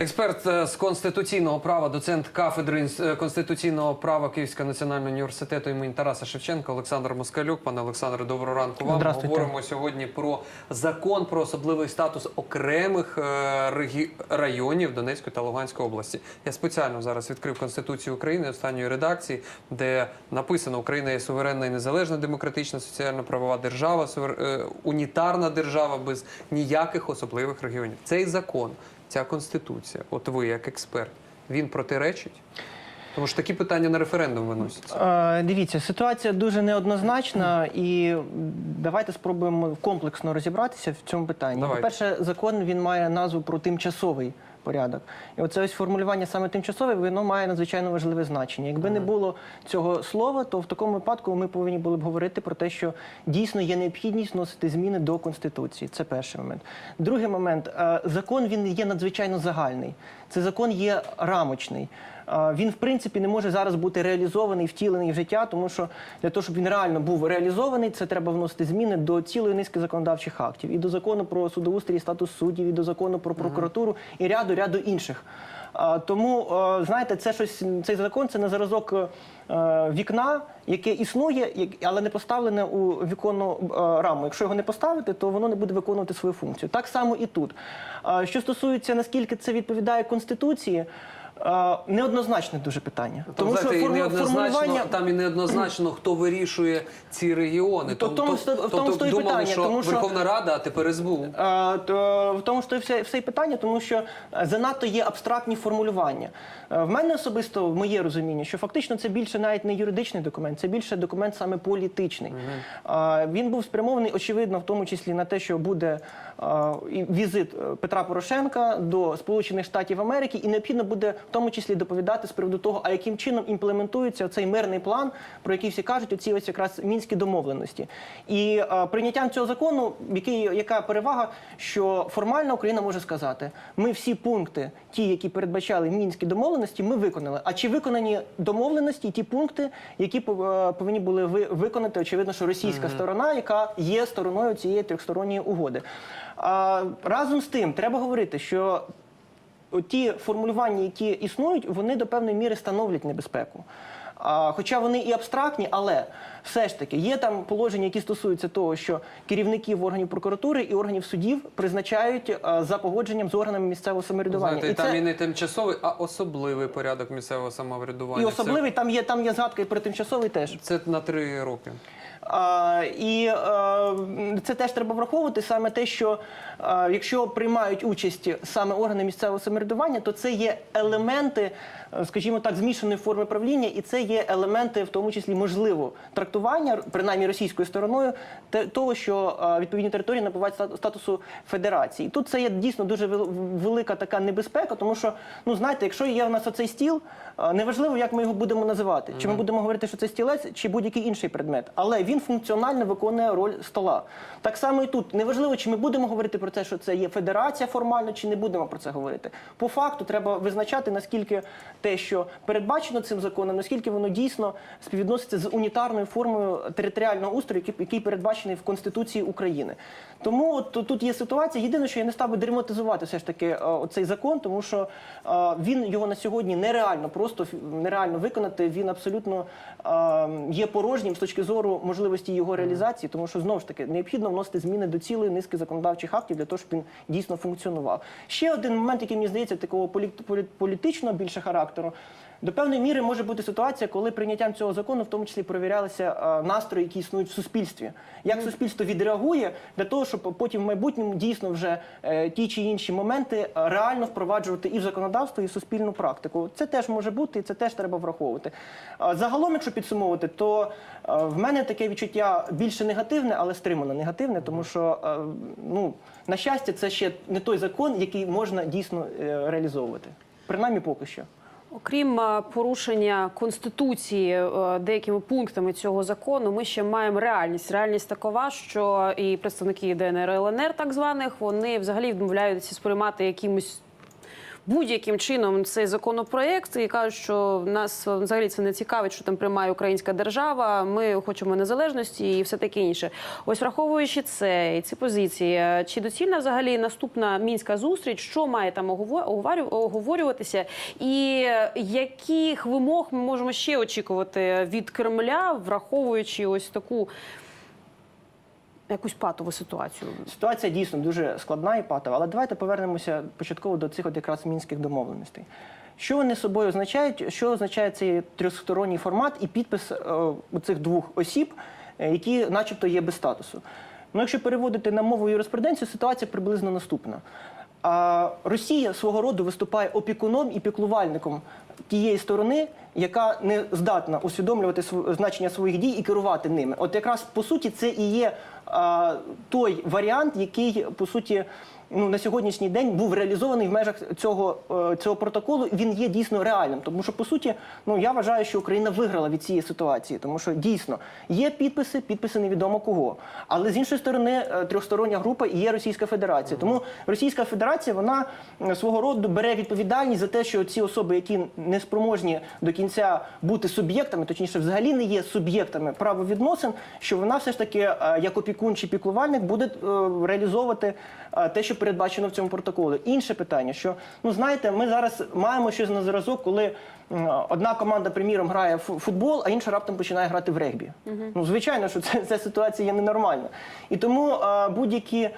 Експерт е, з конституційного права, доцент кафедри е, конституційного права Київського національного університету імені Тараса Шевченка Олександр Москалюк. Пане Олександре, доброго ранку вам. Говоримо сьогодні про закон про особливий статус окремих е, регі- районів Донецької та Луганської області. Я спеціально зараз відкрив Конституцію України останньої редакції, де написано Україна є суверенна і незалежна демократична соціально-правова держава, сувер- унітарна держава без ніяких особливих регіонів. Цей закон, ця конституція, от ви як експерт, він протиречить? Тому що такі питання на референдум виносяться. Дивіться, ситуація дуже неоднозначна, і давайте спробуємо комплексно розібратися в цьому питанні. Давайте. По-перше, закон він має назву про тимчасовий порядок. І оце ось формулювання саме тимчасове, воно має надзвичайно важливе значення. Якби не було цього слова, то в такому випадку ми повинні були б говорити про те, що дійсно є необхідність вносити зміни до конституції. Це перший момент. Другий момент е, закон він є надзвичайно загальний. Це закон є рамочний. Він, в принципі, не може зараз бути реалізований, втілений в життя, тому що для того, щоб він реально був реалізований, це треба вносити зміни до цілої низки законодавчих актів, і до закону про судоустрій, і статус суддів, і до закону про прокуратуру, і ряду ряду інших. Тому, знаєте, це щось цей закон це на зразок е, вікна, яке існує, але не поставлене у віконну е, раму. Якщо його не поставити, то воно не буде виконувати свою функцію. Так само і тут. Що стосується наскільки це відповідає конституції. Неоднозначне дуже питання, Там, тому що знаєте, і форму- неоднозначно, формулювання там і неоднозначно, хто вирішує ці регіони. То- тому сто- в тому тобто стоїть думали, питання, що тому що- Верховна Рада, а тепер СБУ. Е, то в тому, що все, все питання, тому що занадто є абстрактні формулювання. В мене особисто в моє розуміння, що фактично це більше навіть не юридичний документ, це більше документ саме політичний. Е, Він був спрямований, очевидно, в тому числі на те, що буде і візит е, Петра Порошенка до Сполучених Штатів Америки, і необхідно буде в тому числі доповідати з приводу того, а яким чином імплементується цей мирний план, про який всі кажуть, оці ось якраз мінські домовленості. І е, прийняттям цього закону, який яка перевага, що формально Україна може сказати, ми всі пункти, ті, які передбачали мінські домовленості, ми виконали. А чи виконані домовленості, ті пункти, які е, повинні були ви- виконати, очевидно, що російська сторона, яка є стороною цієї трьохсторонньої угоди. А, разом з тим, треба говорити, що ті формулювання, які існують, вони до певної міри становлять небезпеку. А, хоча вони і абстрактні, але все ж таки є там положення, які стосуються того, що керівників органів прокуратури і органів судів призначають а, за погодженням з органами місцевого самоврядування. Знаєте, і там це- і не тимчасовий, а особливий порядок місцевого самоврядування. і особливий там є там є згадка і про тимчасовий теж. Це, це на три роки. І е, це теж треба враховувати саме те, що е, якщо приймають участь саме органи місцевого самоврядування, то це є елементи, е, скажімо так, змішаної форми правління, і це є елементи, в тому числі можливо трактування, принаймні російською стороною, того, що відповідні території набувають стат- статусу федерації. І тут це є дійсно дуже вел- велика така небезпека, тому що ну знаєте, якщо є в нас оцей стіл, неважливо, як ми його будемо називати, чи ми будемо говорити, що це стілець, чи будь-який інший предмет, але він функціонально виконує роль стола. Так само і тут неважливо, чи ми будемо говорити про те, що це є федерація формально, чи не будемо про це говорити. По факту треба визначати наскільки те, що передбачено цим законом, наскільки воно дійсно співвідноситься з унітарною формою територіального устрою, який, передбачений в Конституції України. Тому от тут- є ситуація. Єдине, що я не став би драматизувати все ж таки е, оцей закон, тому що е, він його на сьогодні нереально просто нереально виконати. Він абсолютно е, є порожнім з точки зору можливості його реалізації, тому що знову ж таки необхідно вносити зміни до цілої низки законодавчих актів для того, щоб він дійсно функціонував. Ще один момент, який мені здається, такого полі- полі- політичного більше характеру. До певної міри може бути ситуація, коли прийняттям цього закону, в тому числі перевірялися е, настрої, які існують в суспільстві. Як суспільство відреагує для того, щоб потім в майбутньому дійсно вже е, ті чи інші моменти е, реально впроваджувати і в законодавство, і в суспільну практику. Це теж може бути, і це теж треба враховувати. Загалом, якщо підсумовувати, то в мене таке відчуття більше негативне, але стримано негативне, тому що ну на щастя, це ще не той закон, який можна дійсно реалізовувати. Принаймні поки що. Окрім е, порушення конституції е, деякими пунктами цього закону, ми ще маємо реальність. Реальність такова, що і представники ДНР і ЛНР, так званих, вони взагалі відмовляються сприймати якимось будь-яким чином цей законопроект і кажуть, що нас взагалі це не цікавить, що там приймає українська держава. Ми хочемо незалежності і все таке інше. Ось враховуючи це і ці позиції, чи доцільна взагалі наступна мінська зустріч, що має там оговорюватися, і яких вимог ми можемо ще очікувати від Кремля, враховуючи ось таку якусь патову ситуацію? Ситуація дійсно дуже складна і патова, але давайте повернемося початково до цих от якраз мінських домовленостей. Що вони собою означають? Що означає цей трьохсторонній формат і підпис е, цих двох осіб, е, які, начебто, є без статусу? Ну, якщо переводити на мову юриспруденцію, ситуація приблизно наступна. А Росія свого роду виступає опікуном і піклувальником тієї сторони, яка не здатна усвідомлювати св- значення своїх дій і керувати ними. От якраз по суті це і є той варіант, який по суті. Ну, на сьогоднішній день був реалізований в межах цього, е, цього протоколу. Він є дійсно реальним. Тому що, по суті, ну я вважаю, що Україна виграла від цієї ситуації, тому що дійсно є підписи, підписи невідомо кого. Але з іншої сторони, е, трьохстороння група і є Російська Федерація. Тому Російська Федерація вона е, свого роду бере відповідальність за те, що ці особи, які не спроможні до кінця бути суб'єктами, точніше, взагалі не є суб'єктами правовідносин, що вона все ж таки, як опікун чи піклувальник, буде реалізовувати те, що передбачено в цьому протоколі. Інше питання, що ну знаєте, ми зараз маємо щось на зразок, коли одна команда, приміром, грає в футбол, а інша раптом починає грати в регбі. Ну звичайно, що це, ця ситуація є ненормальна. І тому е, будь-які е,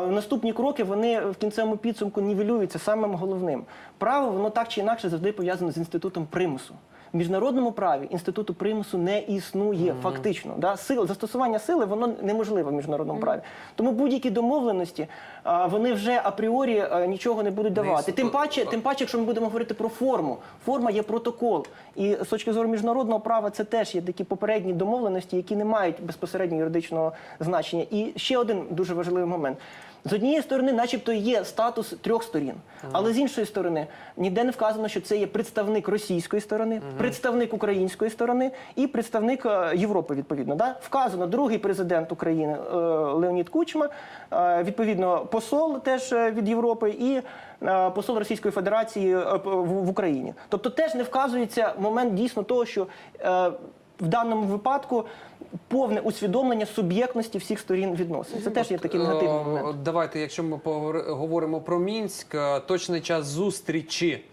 наступні кроки вони в кінцевому підсумку нівелюються самим головним. Право воно так чи інакше завжди пов'язано з інститутом примусу. В міжнародному праві інституту примусу не існує фактично. Да? Сил, застосування сили воно неможливе в міжнародному праві. Тому будь-які домовленості а, вони вже апріорі а, нічого не будуть давати. істо- Тим паче, тим паче, якщо ми будемо говорити про форму, форма є протокол. І з точки зору міжнародного права це теж є такі попередні домовленості, які не мають безпосередньо юридичного значення. І ще один дуже важливий момент. З однієї сторони, начебто, є статус трьох сторін, але з іншої сторони, ніде не вказано, що це є представник російської сторони, представник української сторони і представник е, Європи. Відповідно, да? вказано другий президент України е, Леонід Кучма, е, відповідно, посол теж від Європи і посол Російської Федерації в Україні. Тобто, теж не вказується момент дійсно того, що в даному випадку повне усвідомлення суб'єктності всіх сторін відносин. Це теж є такий негативний Е, момент. Давайте, якщо ми поговори- говоримо про Мінськ, е, точний час зустрічі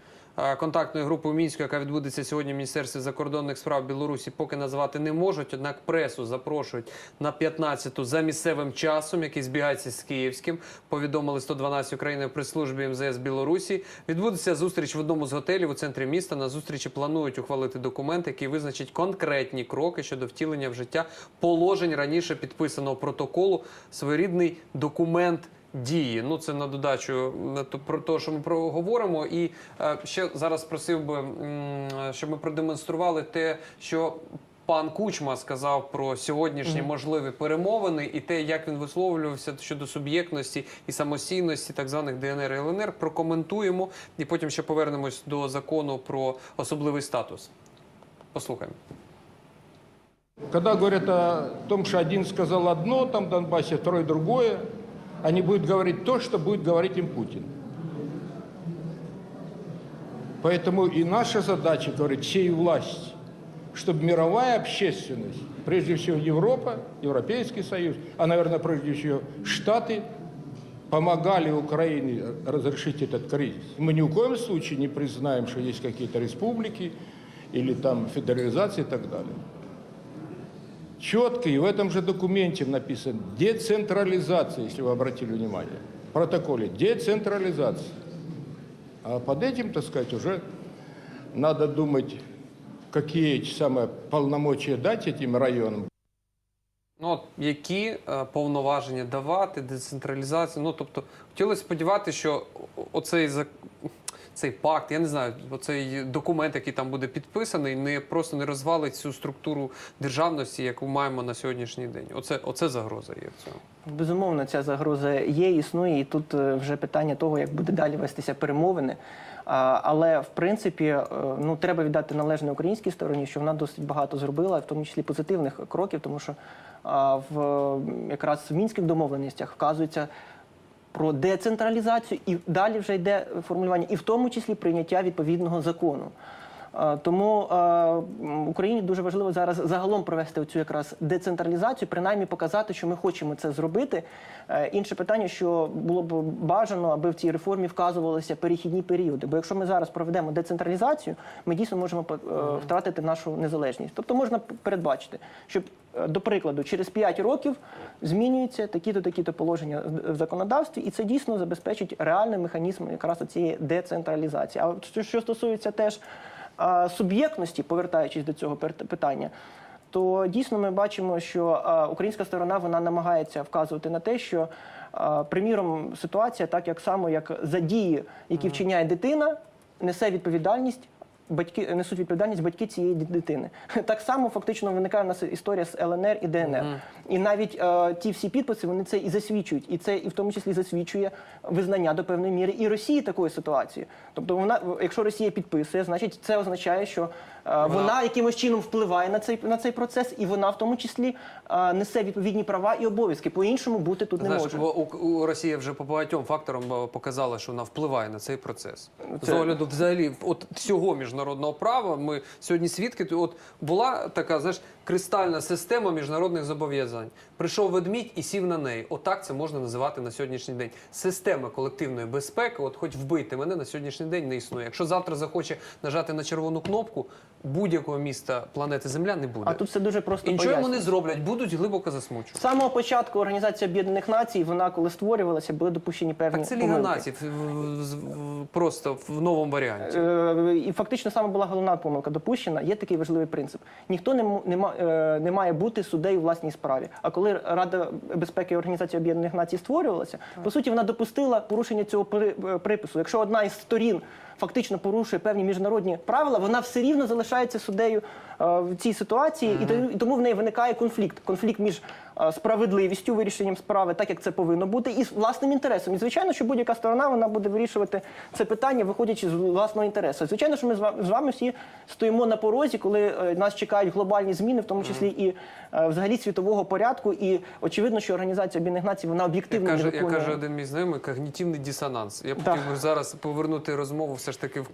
контактної групи у Мінську, яка відбудеться сьогодні в Міністерстві закордонних справ Білорусі, поки назвати не можуть. Однак пресу запрошують на 15-ту за місцевим часом, який збігається з київським. Повідомили 112 України при службі МЗС Білорусі. Відбудеться зустріч в одному з готелів у центрі міста. На зустрічі планують ухвалити документ, який визначить конкретні кроки щодо втілення в життя положень раніше підписаного протоколу. Своєрідний документ. Дії, ну це на додачу на то- про те, що ми проговоримо. І е, ще зараз просив би, щоб ми продемонстрували те, що пан Кучма сказав про сьогоднішні можливі перемовини, і те, як він висловлювався щодо суб'єктності і самостійності так званих ДНР і ЛНР. Прокоментуємо і потім ще повернемось до закону про особливий статус. Послухаємо. Когда говорят о том, что один сказал одно там в Донбассе, второй другое, они будут говорить то, что будет говорить им Путин. Поэтому и наша задача, говорит, всей власти, чтобы мировая общественность, прежде всего Европа, Европейский Союз, а, наверное, прежде всего Штаты, помогали Украине разрешить этот кризис. Мы ни в коем случае не признаем, что есть какие-то республики или там федерализация и так далее. Четко и в этом же документе написано децентрализация, если вы обратили внимание. В протоколе децентрализация. А под этим, так сказать, уже надо думать, какие эти самые полномочия дать этим районам. Ну, от які е, повноваження давати, децентралізацію. Ну, тобто, хотілося сподіватися, що о- оцей зак- цей пакт, я не знаю, оцей документ, який там буде підписаний, не просто не розвалить цю структуру державності, яку маємо на сьогоднішній день. Оце, оце загроза є в цьому. Безумовно, ця загроза є, існує, і тут е, вже питання того, як буде далі вестися перемовини. Але в принципі, е, ну треба віддати належне українській стороні, що вона досить багато зробила, в тому числі позитивних кроків, тому що в якраз в мінських домовленостях вказується про децентралізацію, і далі вже йде формулювання, і в тому числі прийняття відповідного закону. Е, Тому е, Україні дуже важливо зараз загалом провести цю якраз децентралізацію, принаймні показати, що ми хочемо це зробити. Е, Інше питання, що було б бажано, аби в цій реформі вказувалися перехідні періоди. Бо якщо ми зараз проведемо децентралізацію, ми дійсно можемо втратити нашу незалежність. Тобто можна передбачити, що, е, до прикладу, через 5 років змінюються такі-то такі-то положення в законодавстві, і це дійсно забезпечить реальний механізм якраз цієї децентралізації. А що, стосується теж суб'єктності, повертаючись до цього питання, то дійсно ми бачимо, що українська сторона вона намагається вказувати на те, що, приміром, ситуація, так як само як за дії, які вчиняє дитина, несе відповідальність. Батьки несуть відповідальність батьки цієї дитини. Так само фактично виникає у нас історія з ЛНР і ДНР. І навіть е, ті всі підписи вони це і засвідчують, і це і в тому числі засвідчує визнання до певної міри і Росії такої ситуації. Тобто, вона, якщо Росія підписує, значить це означає, що вона якимось чином впливає на цей на цей процес, і вона в тому числі е, несе відповідні права і обов'язки. По іншому бути тут не Знаєш, може. у, у, Росія вже по багатьом факторам е, показала, що вона впливає на цей процес. З Це- огляду взагалі от всього міжнародного права. Ми сьогодні свідки. От була така знаєш, кристальна система міжнародних зобов'язань. Прийшов ведмідь і сів на неї. Отак це можна називати на сьогоднішній день. Система колективної безпеки, от хоч вбити мене на сьогоднішній день не існує. Якщо завтра захоче нажати на червону кнопку, будь-якого міста планети Земля не буде. А тут все дуже просто І нічого йому не зроблять, будуть глибоко засмучувати. З самого початку Організації Об'єднаних Націй, вона коли створювалася, були допущені певні Так це Ліга помилки. націй просто в новому варіанті. Е, І фактично саме була головна помилка допущена. Є такий важливий принцип: ніхто не, не, е, не має бути суддею у власній справі. А коли Рада безпеки Організації Об'єднаних Націй створювалася, по суті, вона допустила порушення цього е, припису. Якщо одна із сторін фактично порушує певні міжнародні правила, вона все рівно залишається суддею в цій ситуації, і то- і тому в неї виникає конфлікт. Конфлікт між е, справедливістю, вирішенням справи, так як це повинно бути, і з власним інтересом. І звичайно, що будь-яка сторона вона буде вирішувати це питання, виходячи з власного інтересу. Звичайно, що ми з ва- з вами всі стоїмо на порозі, коли е, нас чекають глобальні зміни, в тому числі і е, взагалі світового порядку. І очевидно, що організація Об'єднаних Націй вона об'єктивно не виконує. каже один мій знайомий, когнітивний дисонанс. Я б хотів би зараз повернути розмову все ж таки в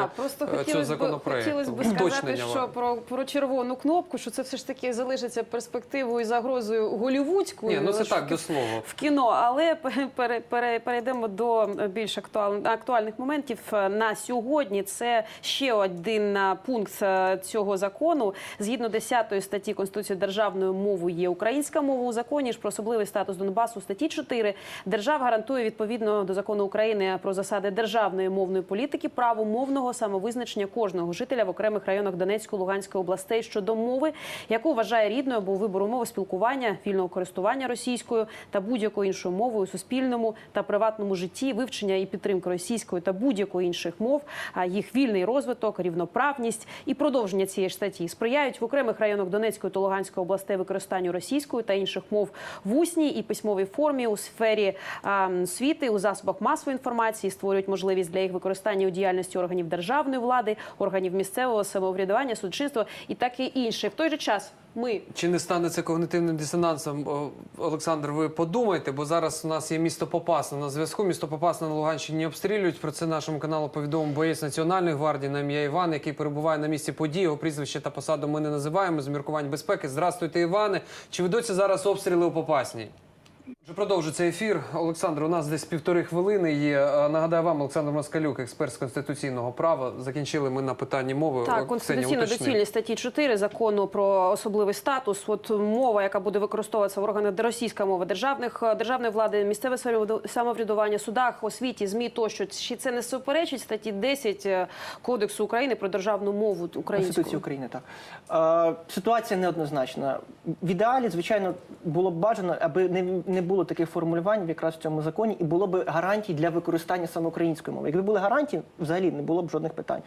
Так, просто е, цього хотілося б, законопроекту. хотілося б сказати, що про, про червону кнопку, що це все ж таки залишиться перспективою і загрозою голівудською. Ні, ну це так, в до слова. в кіно, але пере- пере- пере- перейдемо до більш актуал- актуальних моментів на сьогодні. Це ще один пункт е, цього закону. Згідно 10 статті Конституції державною мовою є українська мова у законі ж про особливий статус Донбасу. Статті 4 держава гарантує відповідно до закону України про засади державної мовної політики право мовного самовизначення кожного жителя в окремих районах Донецької Луганської областей щодо мови, яку вважає рідною або вибору мови спілкування, вільного користування російською та будь-якою іншою мовою у суспільному та приватному житті, вивчення і підтримка російської та будь-якої інших мов, а їх вільний розвиток, рівноправність і продовження цієї ж статті сприяють в окремих районах Донецької та Луганської областей використанню російської та інших мов в усній і письмовій формі у сфері а, освіти, у засобах масової інформації, створюють можливість для їх використання у діяльності органів державної влади, органів місцевого самоврядування, судочинства і таке інше. В той же час ми Чи не стане це когнитивним дисонансом? Олександр, ви подумайте, бо зараз у нас є місто Попасна на зв'язку. Місто Попасна на Луганщині обстрілюють. Про це нашому каналу повідомив боєць Національної гвардії на ім'я Іван, який перебуває на місці події. Його прізвище та посаду ми не називаємо з міркувань безпеки. Здравствуйте, Іване. Чи ведуться зараз обстріли у Попасній? Вже продовжується ефір. Олександр, у нас десь півтори хвилини є. Е, Нагадаю вам, Олександр Москалюк, експерт з конституційного права. Закінчили ми на питанні мови. Е, Так, конституційно доцільність статті 4 закону про особливий статус. От мова, яка буде використовуватися в органах російська мова державних державної влади, місцеве самовряду- самоврядування, судах, освіті, змі тощо. Чи це не суперечить статті 10 е, Кодексу України про державну мову українську? Конституції України, так. Е, ситуація неоднозначна. В ідеалі, звичайно, було б бажано, аби не, не було таких формулювань якраз в цьому законі, і було б гарантій для використання саме української мови. Якби були гарантії, взагалі не було б жодних питань.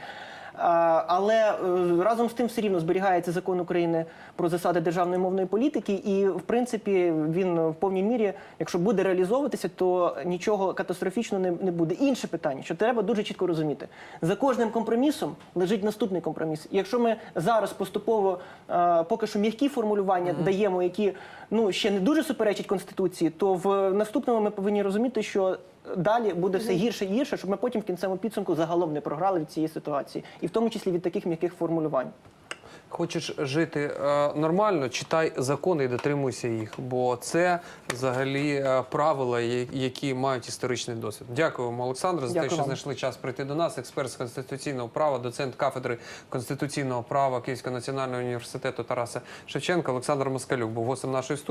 Але е, разом з тим все рівно зберігається закон України про засади державної мовної політики, і в принципі він в повній мірі, якщо буде реалізовуватися, то нічого катастрофічного не, не буде. Інше питання, що треба дуже чітко розуміти, за кожним компромісом лежить наступний компроміс. І якщо ми зараз поступово е, поки що м'які формулювання даємо, які ну ще не дуже суперечать конституції, то в наступному ми повинні розуміти, що далі буде все гірше і гірше, щоб ми потім в кінцевому підсумку загалом не програли від цієї ситуації, і в тому числі від таких м'яких формулювань. Хочеш жити е, нормально, читай закони і дотримуйся їх, бо це взагалі е, правила, які мають історичний досвід. Дякую вам, Олександр, за те, що вам. знайшли час прийти до нас. Експерт з конституційного права, доцент кафедри конституційного права Київського національного університету Тараса Шевченка Олександр Москалюк був гостем нашої студії.